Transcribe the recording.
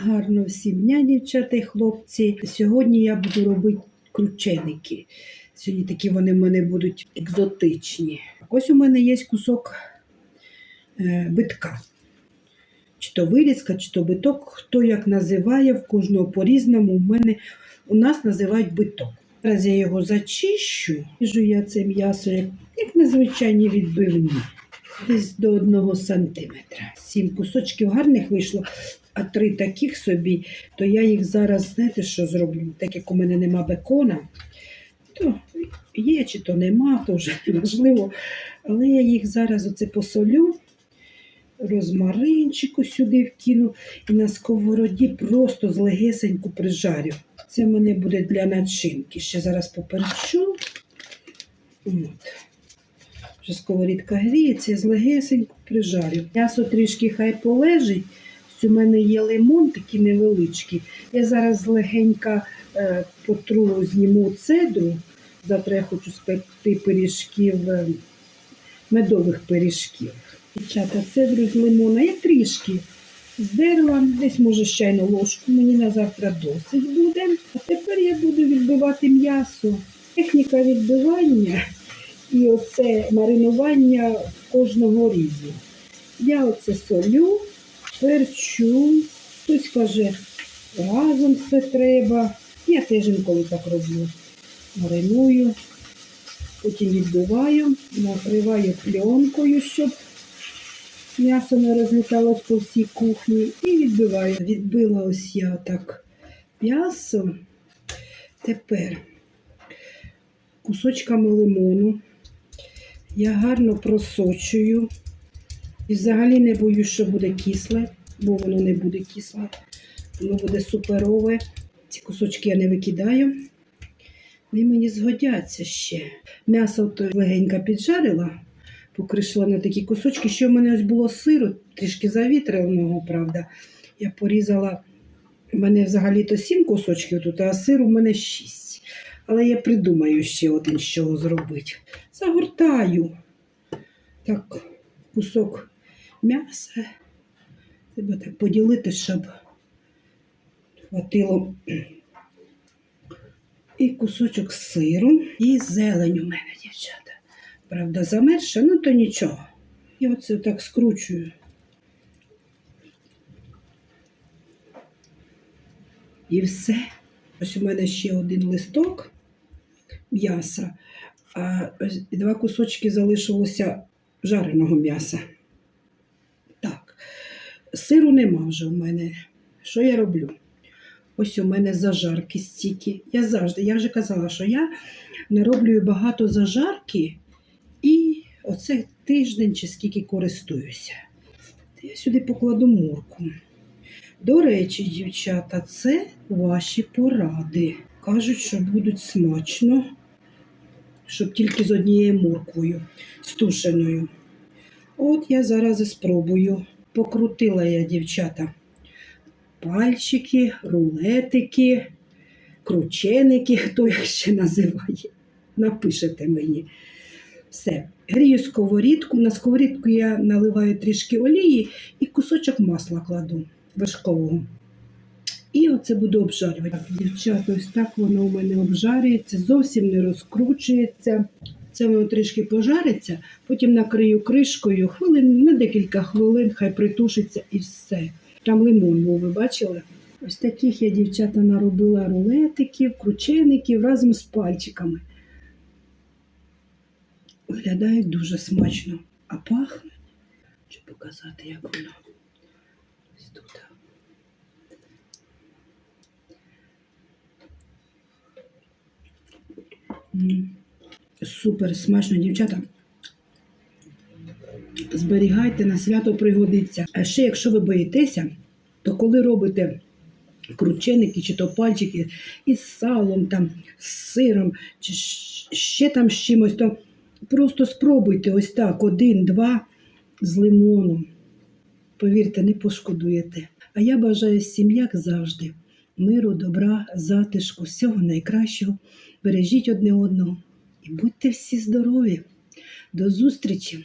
Гарно всім дня, дівчата і хлопці. Сьогодні я буду робити крученики. Сьогодні такі вони в мене будуть екзотичні. Ось у мене є кусок е, битка. Чи то вирізка, чи то биток, хто як називає, в кожного по-різному. У мене у нас називають биток. Зараз я його зачищу, ріжу я це м'ясо, як, як незвичайні відбивні, десь до одного сантиметра. Сім кусочків гарних вийшло, а три таких собі, то я їх зараз, знаєте, що зроблю? Так як у мене нема бекона, то є чи то нема, то вже не важливо. Але я їх зараз оце посолю, розмаринчику сюди вкину і на сковороді просто злегесеньку прижарю. Це в мене буде для начинки. Ще зараз поперчу. От. Вже сковорідка гріється, злегесенько прижарю. М'ясо трішки хай полежить. У мене є лимон, такий невеличкий. Я зараз легенько е, потру, зніму цедру. Завтра я хочу спекти пиріжків, е, медових пиріжків. Дівчата, цедру з лимона я трішки здерла, десь може чайну ложку, мені на завтра досить буде. А тепер я буду відбивати м'ясо. Техніка відбивання і оце маринування кожного різу. Я оце солю, перчу, хтось каже, разом все треба. Я теж інколи так роблю. Мариную, потім відбиваю, накриваю пленкою, щоб м'ясо не розліталось по всій кухні. І відбиваю. Відбила ось я так м'ясо. Тепер кусочками лимону. Я гарно просочую. І взагалі не боюсь, що буде кисле, бо воно не буде кисле. Воно буде суперове. Ці кусочки я не викидаю. Вони мені згодяться ще. М'ясо то легенько піджарила, покришила на такі кусочки. Ще в мене ось було сиру, трішки завітреного, правда. Я порізала, у мене взагалі-то сім кусочків тут, а сиру в мене шість. Але я придумаю ще один, чого зробити. Загортаю. Так, кусок м'яса. Треба так поділити, щоб хватило. І кусочок сиру, і зелень у мене, дівчата. Правда, замерша, ну то нічого. І оце так скручую. І все. Ось у мене ще один листок м'яса, а два кусочки залишилося жареного м'яса. Так, сиру нема вже у мене. Що я роблю? Ось у мене зажарки стільки. Я завжди, я вже казала, що я нароблюю багато зажарки і оце тиждень чи скільки користуюся. Я сюди покладу морку. До речі, дівчата, це ваші поради. Кажуть, що будуть смачно, щоб тільки з однією морквою, з тушеною. От я зараз і спробую. Покрутила я, дівчата пальчики, рулетики, крученики, хто їх ще називає. Напишете мені. Все. Грію сковорідку. На сковорідку я наливаю трішки олії і кусочок масла кладу вершкового. І оце буду обжарювати. Дівчата, ось так воно у мене обжарюється, зовсім не розкручується. Це воно трішки пожариться, потім накрию кришкою хвилин, на декілька хвилин, хай притушиться і все. Там лимон був, ви бачили? Ось таких я, дівчата, наробила рулетиків, кручеників разом з пальчиками. Виглядають дуже смачно, а пахне. Хочу показати, як воно. Ось тут. Супер смачно, дівчата. Зберігайте на свято пригодиться. А ще, якщо ви боїтеся, то коли робите крученики чи то пальчики із салом, там, з сиром, чи ще там з чимось, то просто спробуйте ось так, один-два з лимоном. Повірте, не пошкодуєте. А я бажаю всім, як завжди, миру, добра, затишку, всього найкращого. Бережіть одне одного і будьте всі здорові. До зустрічі!